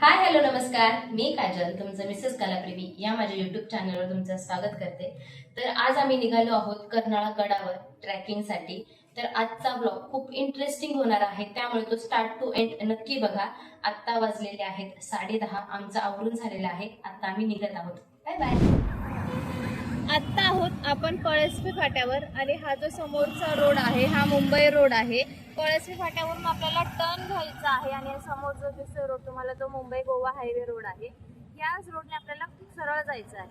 Hi hello नमस्कार. मी काजल तुमचं Mrs कलाप्रेमी या माझ्या युट्यूब चॅनलवर तुमचं स्वागत करते. तर आज आम्ही निघालो आहोत कर्नाळा गडावर ट्रॅकिंगसाठी तर आजचा ब्लॉग खूप इंटरेस्टिंग होणार आहे. त्यामुळे तो स्टार्ट टू एंड नक्की बघा. आत्ता वाजलेले आहेत साडेदहा आमचं आवरून झालेलं आहे. आता आम्ही निघत आहोत. बाय बाय आत्ता आहोत आपण पळसपी फाट्यावर आणि हा जो समोरचा रोड आहे हा मुंबई रोड आहे. पळसपी फाट्यावरून आपल्याला टर्न घ्यायचा आहे आणि समोर जो दिसतोय रोड तुम्हाला तो मुंबई गोवा हायवे रोड आहे. याच रोडने आपल्याला सरळ जायचं आहे.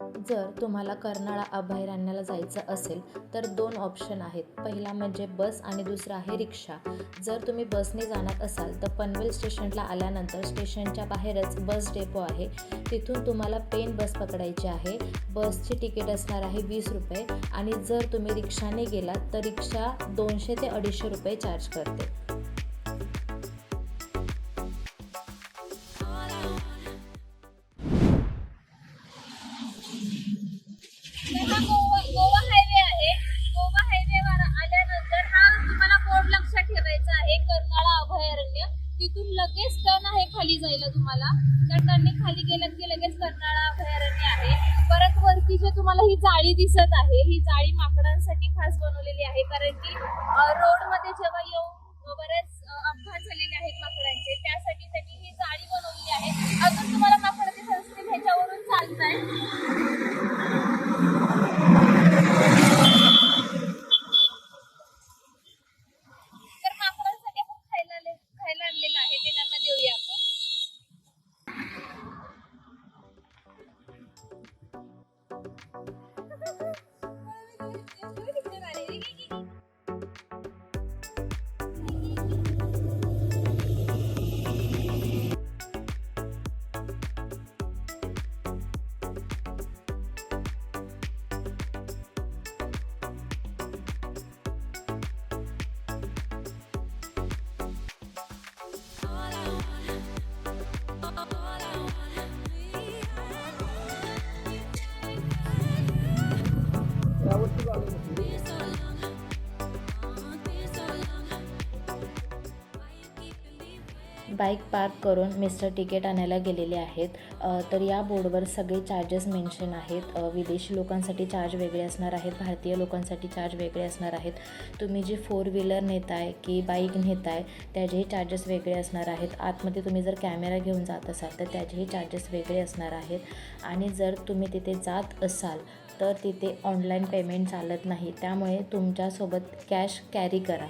जर तुम्हाला कर्नाळा अभयारण्याला जायचं असेल तर दोन ऑप्शन आहेत. पहिला म्हणजे बस आणि दुसरा आहे रिक्षा. जर तुम्ही बसने जाणार असाल तर पनवेल स्टेशनला आल्यानंतर स्टेशनच्या बाहेरच बस डेपो आहे. तिथून तुम्हाला पेन बस पकडायची आहे. बसची तिकीट असणार आहे वीस रुपये आणि जर तुम्ही रिक्षाने गेलात तर रिक्षा दोनशे ते अडीचशे रुपये चार्ज करते. जाळी माकडांसाठी खास बनवलेली आहे. कारण की रोडमध्ये जेव्हा येऊन बरेच अपघात झालेले आहेत बाईक पार्क करून मिस्टर तिकीट आणायला गेलेले आहेत. तर या बोर्डवर सगळे चार्जेस मेन्शन आहेत. विदेशी लोकांसाठी चार्ज वेगळे असणार आहेत. भारतीय लोकांसाठी चार्ज वेगळे असणार आहेत. तुम्ही जी फोर व्हीलर नेताय की बाईक नेताय त्याचेही चार्जेस वेगळे असणार आहेत. आतमध्ये तुम्ही जर कॅमेरा घेऊन जात असाल तर त्याचेही चार्जेस वेगळे असणार आहेत. आणि जर तुम्ही तिथे जात असाल तर तिथे ऑनलाईन पेमेंट चालत नाही. त्यामुळे तुमच्यासोबत कॅश कॅरी करा.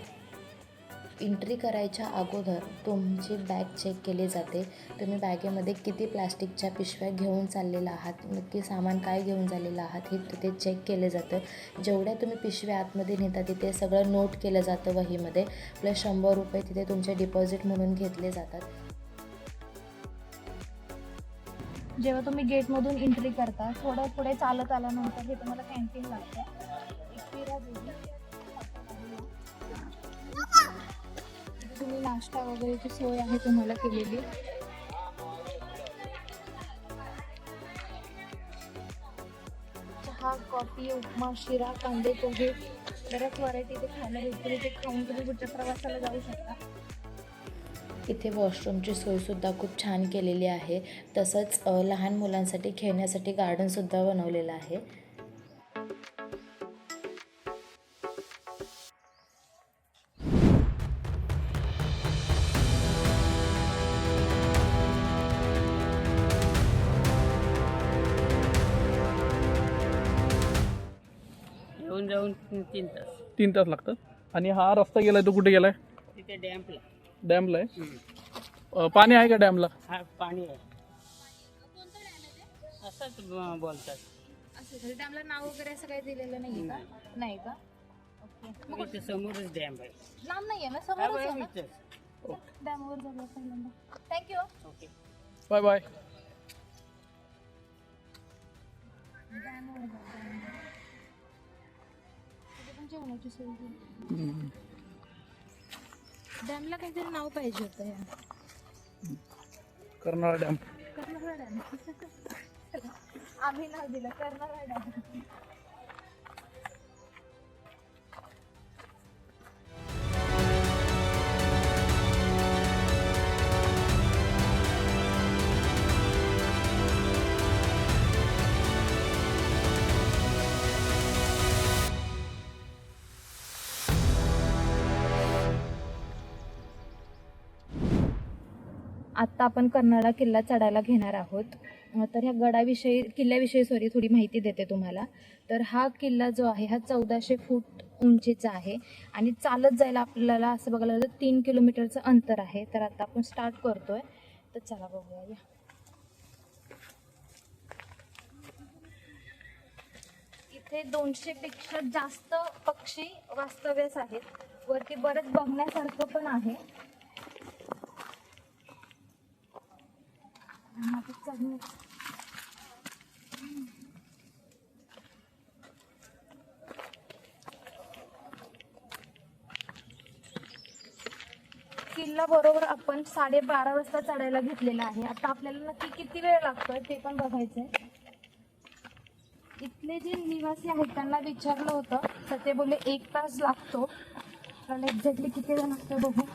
एंट्री करायच्या अगोदर तुमची बॅग चेक केली जाते. तुम्ही बॅगेमध्ये किती प्लास्टिकच्या पिशव्या घेऊन चाललेला आहात? नक्की सामान काय घेऊन चाललेलं आहात हे तिथे चेक केलं जातं. जेवढ्या तुम्ही पिशव्या आतमध्ये नेता तिथे सगळं नोट केलं जातं वहीमध्ये. प्लस शंभर रुपये तिथे तुमचे डिपॉझिट म्हणून घेतले जातात. जेव्हा तुम्ही गेटमधून एंट्री करता थोडं पुढे चालत आल्यानंतर हे तुम्हाला कॅन्टीन लागतं. एकविरा नाश्ता वगैरेची सोय आहे तुम्हाला केलेली? चहा कॉफी उपमा शिरा कांदे पोहे बऱ्याच व्हरायटी इथे खायला भेटतील. ते खाऊन तुम्ही पुढच्या प्रवासाला जाऊ शकता. इथे वॉशरूमची सोयसुद्धा खूप छान केलेली आहे. तसंच लहान मुलांसाठी खेळण्यासाठी गार्डनसुद्धा बनवलेलं आहे. तीन तीन तास. तीन तास लागतात. आणि हा रस्ता गेलाय तो कुठे गेलाय? तिथे डॅम्पला डॅमला आहे. अं, पाणी आहे का डॅमला? हा पाणी आहे. असंच ब- बोलतात. असं तर त्याला नाव वगैरे असं काही दिलेलं नाही का? नाही. का? ओके. इथे समोरच डॅम आहे. लांब नाहीये ना? हा समोरच आहे बघ ना इथंच. डॅमवर जाऊया पहिल्यांदा. Thank you okay bye bye. जेवणाची सोय. डॅमला काहीतरी नाव पाहिजे होतं या. कर्नाळा डॅम. कर्नाळा डॅम. आम्ही नाव दिलं कर्नाळा डॅम. आत्ता आपण कर्नाळा किल्ला चढायला घेणार आहोत. तर ह्या गडाविषयी किल्ल्याविषयी सॉरी थोडी माहिती देते तुम्हाला. तर हा किल्ला जो आहे हा चौदाशे फूट उंचीचा आहे आणि चालत जायला आपल्याला असं बघायला गेलं तर तीन किलोमीटरचं अंतर आहे. तर आता आपण स्टार्ट करतोय. तर चला बघूया. या. इथे दोनशेपेक्षा जास्त पक्षी वास्तव्यास आहेत. वरती बरंच बघण्यासारखं पण आहे आणि आता चढणे किल्ला बरोबर आपण साडेबारा वाजता चढायला घेतलेला आहे. आता आपल्याला नक्की किती वेळ लागतोय ते पण बघायचंय. इथले जे निवासी आहेत त्यांना विचारलं होतं तर ते बोलले एक तास लागतो. आपल्याला एक्झॅक्टली किती वेळ लागतो बघू.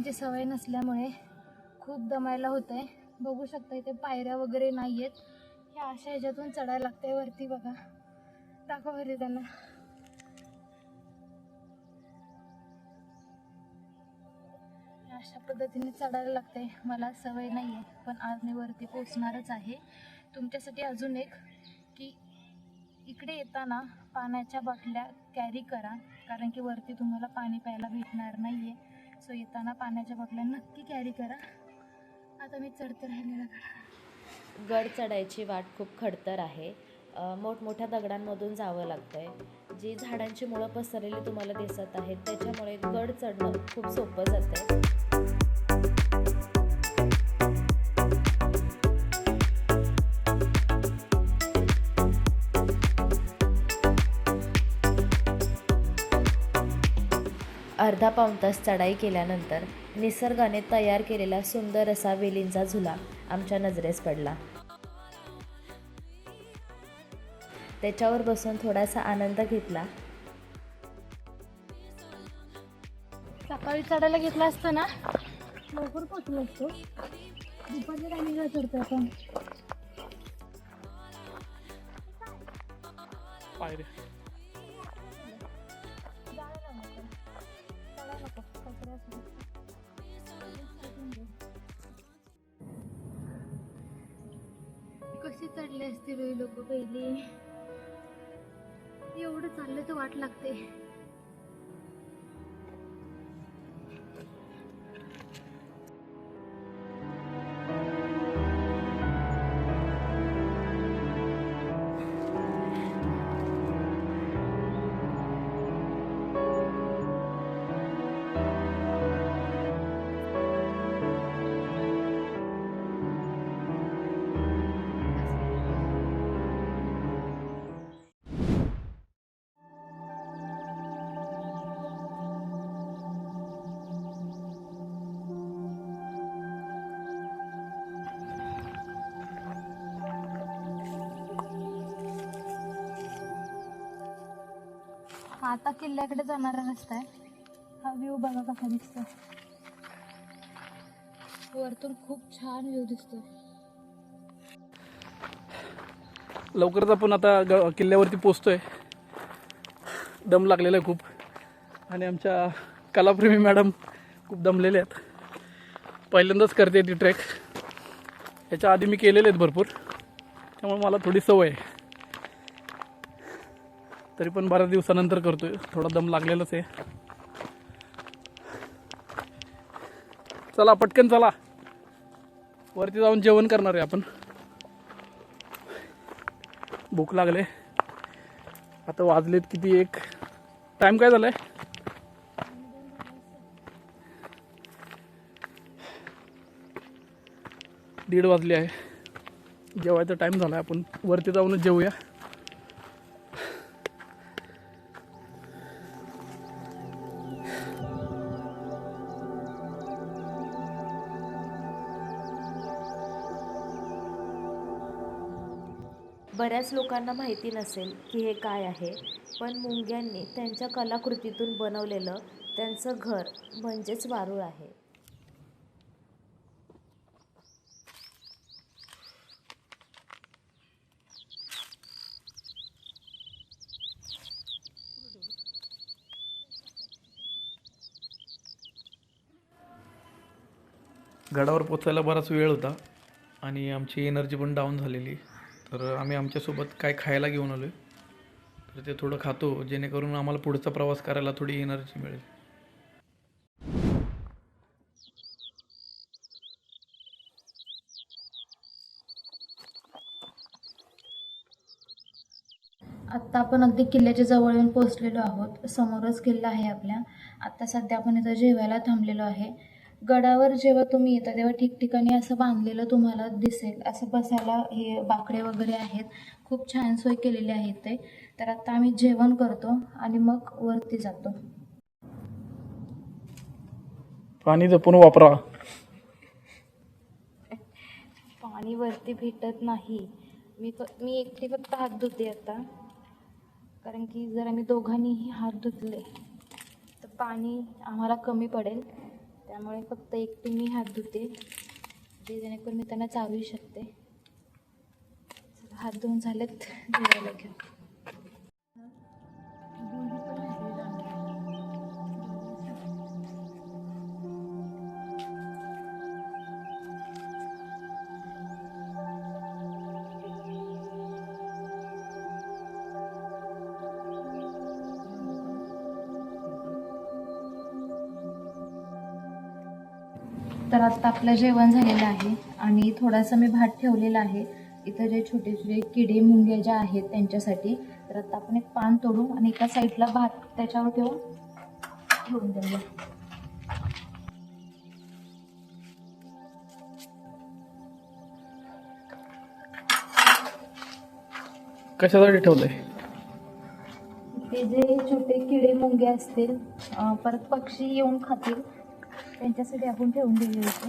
ट्रेकिंगची सवय नसल्यामुळे खूप दमायला होत आहे बघू शकता इथे पायऱ्या वगैरे नाही आहेत ह्या अशा ह्याच्यातून चढायला लागते वरती बघा. दाखवा रे त्यांना. अशा पद्धतीने चढायला लागते मला सवय नाही आहे पण आज मी वरती पोचणारच आहे. तुमच्यासाठी अजून एक की इकडे येताना पाण्याच्या बाटल्या कॅरी करा कारण की वरती तुम्हाला पाणी प्यायला भेटणार नाही आहे सो येताना पाण्याच्या बाटल्या नक्की कॅरी करा. आता मी चढते राहिलेला गड चढायची वाट खूप खडतर आहे. मोठमोठ्या दगडांमधून जावं लागतं आहे जी झाडांची मुळं पसरलेली तुम्हाला दिसत आहेत त्याच्यामुळे गड चढणं खूप सोपं जातं आहे अर्धा पाऊण तास चढाई केल्यानंतर निसर्गाने तयार केलेला सुंदर असा वेलींचा झुला आमच्या नजरेस पडला. त्याच्यावर बसून थोडासा आनंद घेतला. सकाळी चढायला घेतला असतं ना? लवकर पोचलो असतो. दुपारच्या टायमिंगला चढतो आपण. चढले असतील लोक पहिले. एवढं चाललं तर वाट लागते. आता किल्ल्याकडे जाणारा रस्ता आहे. हा व्ह्यू बघा कसा दिसतो वरतून खूप छान व्ह्यू दिसतो लवकरच आपण आता ग किल्ल्यावरती पोचतोय. दम लागलेला आहे खूप. आणि आमच्या कलाप्रेमी मॅडम खूप दमलेले आहेत. पहिल्यांदाच करते ती ट्रेक याच्या आधी मी केलेले आहेत भरपूर. त्यामुळे मला थोडी सवय आहे. तरी पण बऱ्याच दिवसानंतर करतोय. थोडा दम लागलेलाच आहे. चला पटकन चला. वरती जाऊन जेवण करणार आहे आपण. भूक लागले. आता वाजलेत किती एक? टाइम काय झालाय? दीड वाजले आहे. जेवायचा टाइम झाला आपण. वरती जाऊनच जेवूया. बऱ्याच लोकांना माहिती नसेल की हे काय आहे पण मुंग्यांनी त्यांच्या कलाकृतीतून बनवलेलं त्यांचं घर म्हणजेच वारूळ आहे. गडावर पोचायला बराच वेळ होता आणि आमची एनर्जी पण डाऊन झालेली. तर आम्ही आमच्यासोबत काय खायला घेऊन आलो आहे तर ते थोडं खातो जेणेकरून आम्हाला पुढचा प्रवास करायला थोडी एनर्जी मिळेल. आत्ता आपण अगदी किल्ल्याच्या जवळ येऊन पोहोचलेलो आहोत. समोरच किल्ला आहे आपल्या. आत्ता सध्या आपण इथं जेवायला थांबलेलो आहे. गडावर जेव्हा तुम्ही येता तेव्हा ठिकठिकाणी असं बांधलेलं तुम्हाला दिसेल. असं बसायला हे बाकडे वगैरे आहेत. खूप छान सोय केलेली आहे ते तर आत्ता आम्ही जेवण करतो आणि मग वरती जातो. पाणी जपून वापरा. पाणी वरती भेटत नाही. मी मी एकटी फक्त हात धुते आता. कारण की जर आम्ही दोघांनीही हात धुतले तर पाणी आम्हाला कमी पडेल. त्यामुळे फक्त एकटी मी हात धुते जे जेणेकरून मी त्यांना चालू शकते. हात धुवून झालेत जेवायला घेऊ. तर आत्ता आपलं जेवण झालेलं आहे आणि थोडासा मी भात ठेवलेला आहे. इथं जे छोटे छोटे किडे मुंगे ज्या आहेत त्यांच्यासाठी तर आता आपण एक पान तोडू आणि एका साईडला भात त्याच्यावर ठेवून ठेवून देऊया. कशासाठी ठेवलंय? ते जे छोटे किडे मुंगे असतील परत पक्षी येऊन खातील. त्यांच्यासाठी आपण ठेवून दिले होते.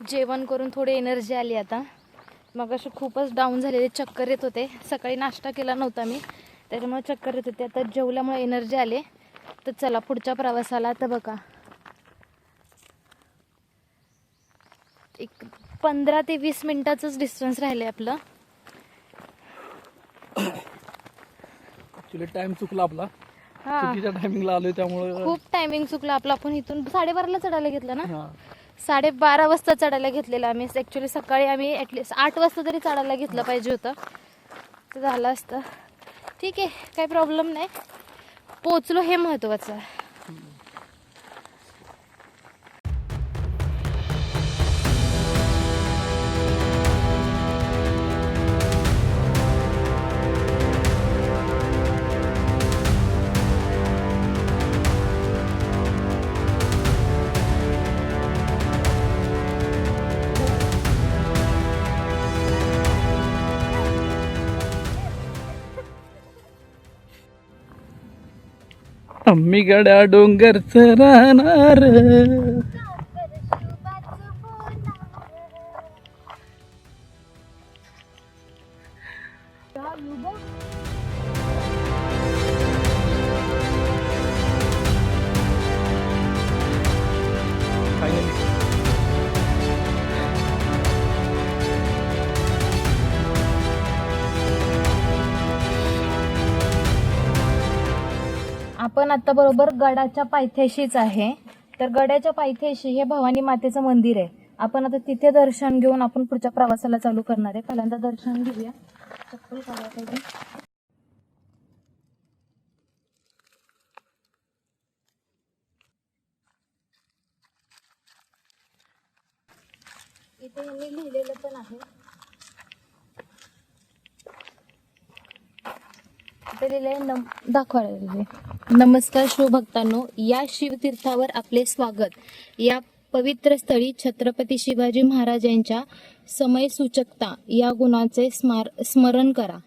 जेवण करून थोडी एनर्जी आली आता. मग असे खूपच डाऊन झालेले चक्कर येत होते. सकाळी नाश्ता केला नव्हता मी. त्याच्यामुळे चक्कर येत होते. आता जेवल्यामुळे एनर्जी आली. तर चला पुढच्या प्रवासाला तर बघा. एक पंधरा ते वीस मिनिटाचंच डिस्टन्स राहिले आपलं. ॲक्च्युली टाइम चुकला आपला. हां. चुकीच्या टायमिंगला आलोय त्यामुळे खूप टायमिंग चुकलं आपलं. आपण इथून साडेबाराला चढायला घेतलं ना? हां. साडेबारा वाजता चढायला घेतलेलं आम्ही. ॲक्च्युली सकाळी आम्ही ॲटलिस्ट आठ वाजता तरी चढायला घेतलं पाहिजे होतं. तर झालं असतं. ठीक आहे काही प्रॉब्लेम नाही. पोचलो हे महत्त्वाचं आम्ही गड्या डोंगरच राहणार आपण आता बरोबर गडाच्या पायथ्याशीच आहे. तर गडाच्या पायथ्याशी हे भवानी मातेचं मंदिर आहे. आपण आता तिथे दर्शन घेऊन आपण पुढच्या प्रवासाला चालू करणार आहे. पहिल्यांदा दर्शन घेऊया. चप्पल काढायला पाहिजे. इथे यांनी लिहिलेलं पण आहे इथे लिहिलंय नम दाखवा नमस्कार शिवभक्तांनो या शिवतीर्थावर आपले स्वागत. या पवित्र स्थळी छत्रपती शिवाजी महाराजांच्या समयसूचकता या गुणाचे स्मार स्मरण करा.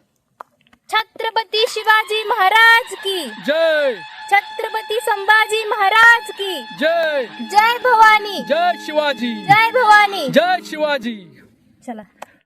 छत्रपती शिवाजी महाराज की. जय! छत्रपती संभाजी महाराज की. जय! जय भवानी. जय शिवाजी. जय भवानी. जय शिवाजी. चला.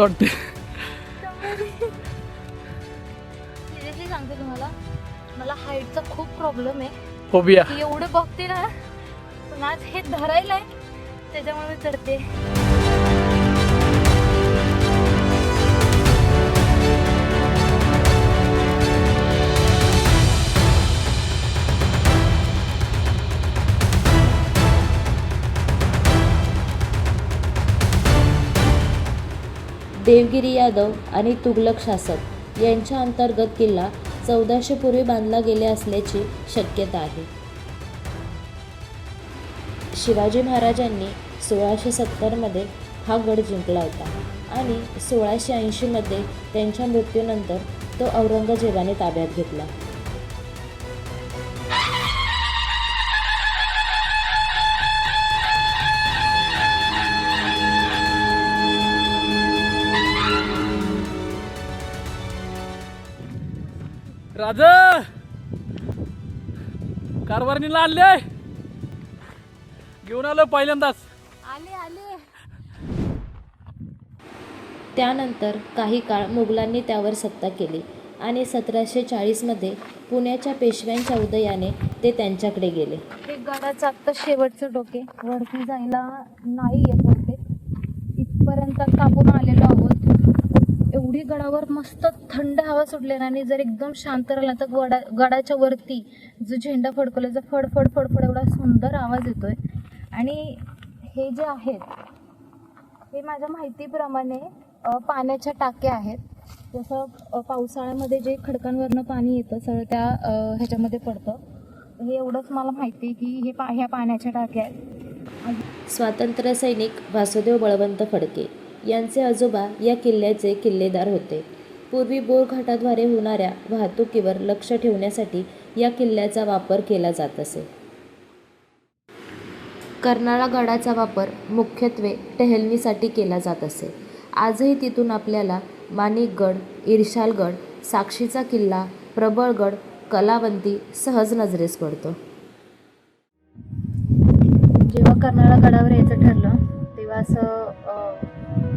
कसं वाटते सिरियसली सांगते तुम्हाला मला हाईटचा खूप प्रॉब्लेम आहे. फोबिया की एवढं बघते ना पण आज हे धरायला आहे त्याच्यामुळे मी चढते. देवगिरी यादव आणि तुगलक शासक यांच्या अंतर्गत किल्ला चौदाशे पूर्वी बांधला गेले असल्याची शक्यता आहे. शिवाजी महाराजांनी सोळाशे सत्तरमध्ये हा गड जिंकला होता आणि सोळाशे ऐंशीमध्ये त्यांच्या मृत्यूनंतर तो औरंगजेबाने ताब्यात घेतला. राज कारभारणीला आणले घेऊन आलो पहिल्यांदाच. आले आले. त्यानंतर काही काळ मुघलांनी त्यावर सत्ता केली आणि सतराशे चाळीसमध्ये पुण्याच्या पेशव्यांच्या उदयाने ते त्यांच्याकडे गेले. हे गडाचं आत्ता शेवटचं डोके. वरती जायला नाही येत होते. इथपर्यंत कापून आलेलो आहोत. एवढी गडावर मस्त थंड हवा सुटली आणि जर एकदम शांत राहिला तर गडा गडाच्या वरती जो झेंडा फडकवल्याचा फडफड फडफड एवढा सुंदर आवाज येतोय. आणि हे जे आहेत हे माझ्या माहितीप्रमाणे पाण्याच्या टाक्या आहेत. जसं पावसाळ्यामध्ये जे खडकांवरनं पाणी येतं सगळं त्या ह्याच्यामध्ये पडतं. हे एवढंच मला माहिती आहे की हे पा ह्या पाण्याच्या टाक्या आहेत. स्वातंत्र्य सैनिक वासुदेव बळवंत फडके. यांचे आजोबा या किल्ल्याचे किल्लेदार होते. पूर्वी बोरघाटाद्वारे होणाऱ्या वाहतुकीवर लक्ष ठेवण्यासाठी या किल्ल्याचा वापर केला जात असे. कर्नाळा गडाचा वापर मुख्यत्वे टहलणीसाठी केला जात असे. आजही तिथून आपल्याला माणिकगड इर्शालगड साक्षीचा किल्ला प्रबळगड कलावंती सहज नजरेस पडतो. जेव्हा कर्नाळा गडावर यायचं ठरलं तेव्हा असं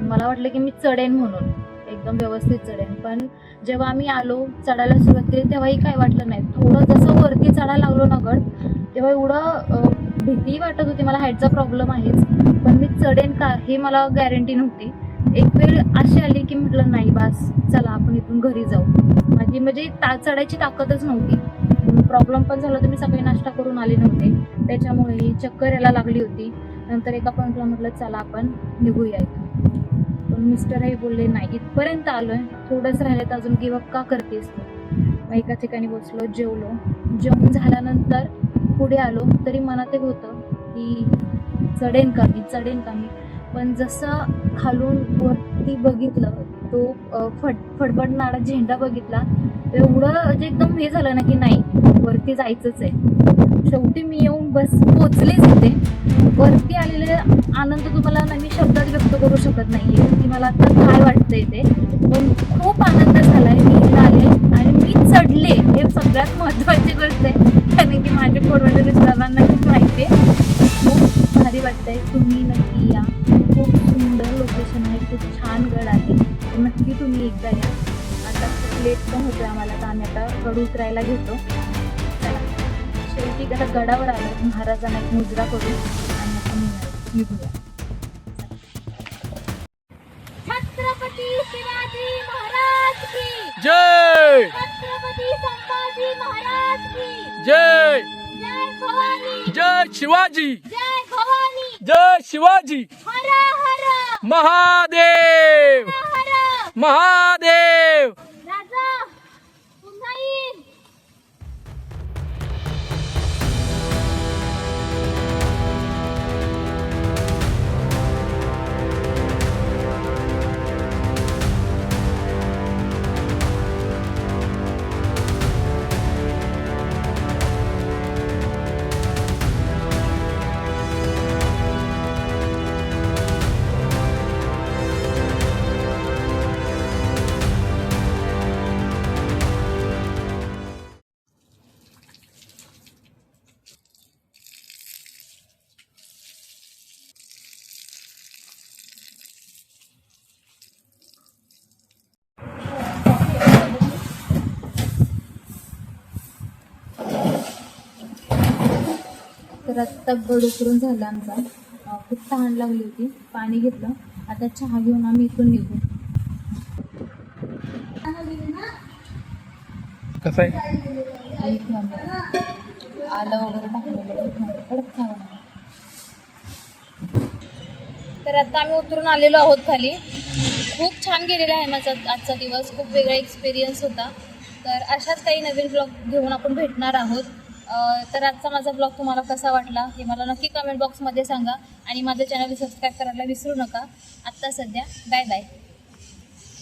मला वाटलं की मी चढेन म्हणून. एकदम व्यवस्थित चढेन. पण जेव्हा आम्ही आलो चढायला सुरुवात केली तेव्हाही काय वाटलं नाही. थोडं जसं वरती चढायला लागलो ना गड तेव्हा एवढं भीती वाटत होती. मला हाईटचा प्रॉब्लेम आहेच. पण मी चढेन का हे मला गॅरंटी नव्हती. एक वेळ अशी आली की म्हटलं नाही बास चला आपण इथून घरी जाऊ. माझी म्हणजे ता चढायची ताकदच नव्हती. प्रॉब्लेम पण झाला तर मी सकाळी नाश्ता करून आले नव्हते. त्याच्यामुळे चक्कर यायला लागली होती. नंतर एका पॉईंटला म्हटलं चला आपण निघूया इथून. पण मिस्टरही बोलले नाही इथपर्यंत आलोय. थोडंच राहिलं तर अजून गिवअप का करतेस तू? मग एका ठिकाणी बसलो जेवलो. जेवण झाल्यानंतर पुढे आलो. तरी मनात एक होतं की चढेन का मी? चढेन का मी? पण जसं खालून वरती बघितलं तो फट फडफडणारा झेंडा बघितला एवढं म्हणजे एकदम हे झालं ना की नाही वरती जायचंच आहे. शेवटी मी येऊन बस पोचलेच होते वरती आलेले आनंद तुम्हाला ना मी शब्दात व्यक्त करू शकत नाहीये. की मला आता काय वाटतंय ते. पण खूप आनंद झालाय. मी इथे आले आणि मी चढले. हे सगळ्यात महत्वाची गोष्ट आहे. कारण की माझ्या फोटोमध्ये मिस्टरांना खूप माहिती आहे. खूप भारी वाटतंय. तुम्ही नक्की या. खूप सुंदर लोकेशन आहे. खूप छान गड आहे. नक्की तुम्ही एकदा या. आता खूप लेट पण होतोय आम्हाला. तर आम्ही आता गड उतरायला घेतो. चला. शेवटी आता गडावर आलो महाराजांना एक मुजरा करू आणि निघूया छत्रपती शिवाजी महाराज की. जय! छत्रपती संभाजी महाराज की. जय! जय भवानी. जय शिवाजी. जय भवानी. जय शिवाजी. हर हर. महादेव. हर. महादेव. तर आत्ता गड उतरून झाला आमचा. खूप तहान लागली होती. पाणी घेतलं. आता चहा घेऊन आम्ही इथून निघू. कसं आहे? आलं वगैरे टाकलेलं. तर आता आम्ही उतरून आलेलो आहोत खाली. खूप छान गेलेला आहे माझा आजचा दिवस. खूप वेगळा एक्सपिरियन्स होता. तर अशाच काही नवीन ब्लॉग घेऊन आपण भेटणार आहोत. तर आजचा माझा ब्लॉग तुम्हाला कसा वाटला हे मला नक्की कमेंट बॉक्समध्ये सांगा आणि माझं चॅनल सबस्क्राईब करायला विसरू नका. आत्ता सध्या बाय बाय